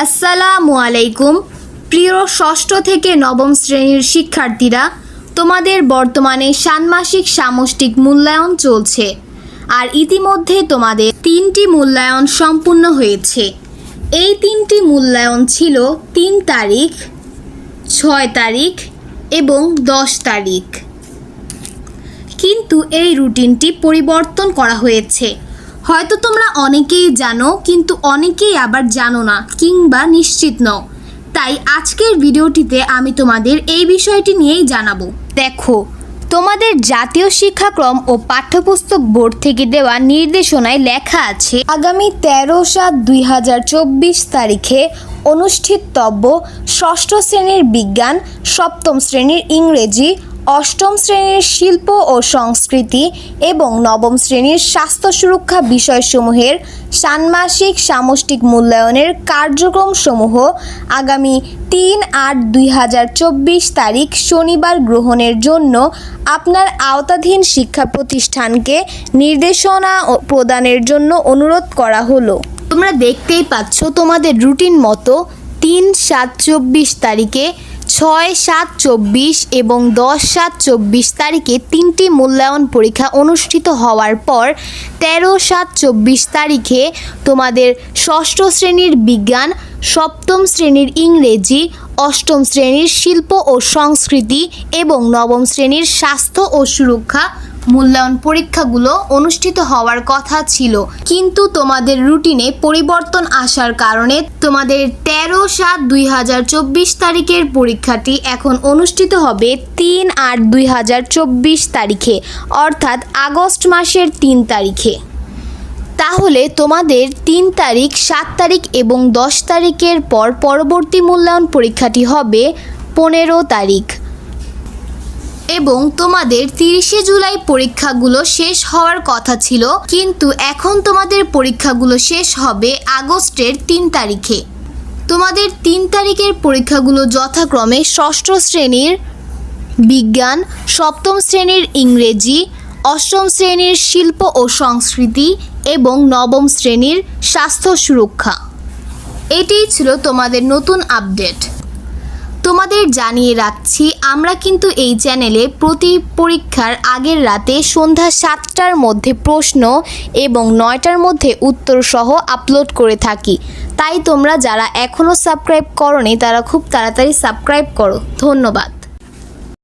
আসসালামু আলাইকুম। প্রিয় ষষ্ঠ থেকে নবম শ্রেণির শিক্ষার্থীরা, তোমাদের বর্তমানে ষান্মাসিক সামষ্টিক মূল্যায়ন চলছে আর ইতিমধ্যে তোমাদের তিনটি মূল্যায়ন সম্পূর্ণ হয়েছে। এই তিনটি মূল্যায়ন ছিল তিন তারিখ, ছয় তারিখ এবং দশ তারিখ। কিন্তু এই রুটিনটি পরিবর্তন করা হয়েছে। হয়তো তোমরা অনেকেই জানো, কিন্তু অনেকেই আবার জানো না, কিংবা নিশ্চিত নও। তাই আজকের ভিডিওটিতে আমি তোমাদের এই বিষয়টি নিয়েই জানাব। দেখো, তোমাদের জাতীয় শিক্ষাক্রম ও পাঠ্যপুস্তক বোর্ড থেকে দেওয়া নির্দেশনায় লেখা আছে, আগামী তেরো সাত দুই তারিখে অনুষ্ঠিতব্য ষষ্ঠ শ্রেণির বিজ্ঞান, সপ্তম শ্রেণির ইংরেজি অষ্টম শ্রেণির শিল্প ও সংস্কৃতি এবং নবম শ্রেণির স্বাস্থ্য সুরক্ষা বিষয়সমূহের ষান্মাসিক সামষ্টিক মূল্যায়নের কার্যক্রমসমূহ আগামী তিন আট দুই হাজার চব্বিশ তারিখ শনিবার গ্রহণের জন্য আপনার আওতাধীন শিক্ষা প্রতিষ্ঠানকে নির্দেশনা প্রদানের জন্য অনুরোধ করা হলো। তোমরা দেখতেই পাচ্ছ তোমাদের রুটিন মতো তিন সাত চব্বিশ তারিখে ছয় সাত চব্বিশ এবং দশ সাত চব্বিশ তারিখে তিনটি মূল্যায়ন পরীক্ষা অনুষ্ঠিত হওয়ার পর তেরো সাত চব্বিশ তারিখে তোমাদের ষষ্ঠ শ্রেণির বিজ্ঞান, সপ্তম শ্রেণির ইংরেজি, অষ্টম শ্রেণির শিল্প ও সংস্কৃতি এবং নবম শ্রেণির স্বাস্থ্য ও সুরক্ষা মূল্যায়ন পরীক্ষাগুলো অনুষ্ঠিত হওয়ার কথা ছিল। কিন্তু তোমাদের রুটিনে পরিবর্তন আসার কারণে তোমাদের তেরো সাত দুই হাজার চব্বিশ তারিখের পরীক্ষাটি এখন অনুষ্ঠিত হবে তিন আট দুই হাজার চব্বিশ তারিখে, অর্থাৎ আগস্ট মাসের তিন তারিখে। তাহলে তোমাদের তিন তারিখ, সাত তারিখ এবং দশ তারিখের পর পরবর্তী মূল্যায়ন পরীক্ষাটি হবে পনেরো তারিখ। এবং তোমাদের তিরিশে জুলাই পরীক্ষাগুলো শেষ হওয়ার কথা ছিল, কিন্তু এখন তোমাদের পরীক্ষাগুলো শেষ হবে আগস্টের তিন তারিখে। তোমাদের তিন তারিখের পরীক্ষাগুলো যথাক্রমে ষষ্ঠ শ্রেণির বিজ্ঞান, সপ্তম শ্রেণির ইংরেজি, অষ্টম শ্রেণির শিল্প ও সংস্কৃতি এবং নবম শ্রেণির স্বাস্থ্য সুরক্ষা। এটিই ছিল তোমাদের নতুন আপডেট। তোমাদের জানিয়ে রাখছি, আমরা কিন্তু এই চ্যানেলে প্রতি পরীক্ষার আগের রাতে সন্ধ্যা সাতটার মধ্যে প্রশ্ন এবং নয়টার মধ্যে উত্তর সহ আপলোড করে থাকি। তাই তোমরা যারা এখনও সাবস্ক্রাইব করনি, তারা খুব তাড়াতাড়ি সাবস্ক্রাইব করো। ধন্যবাদ।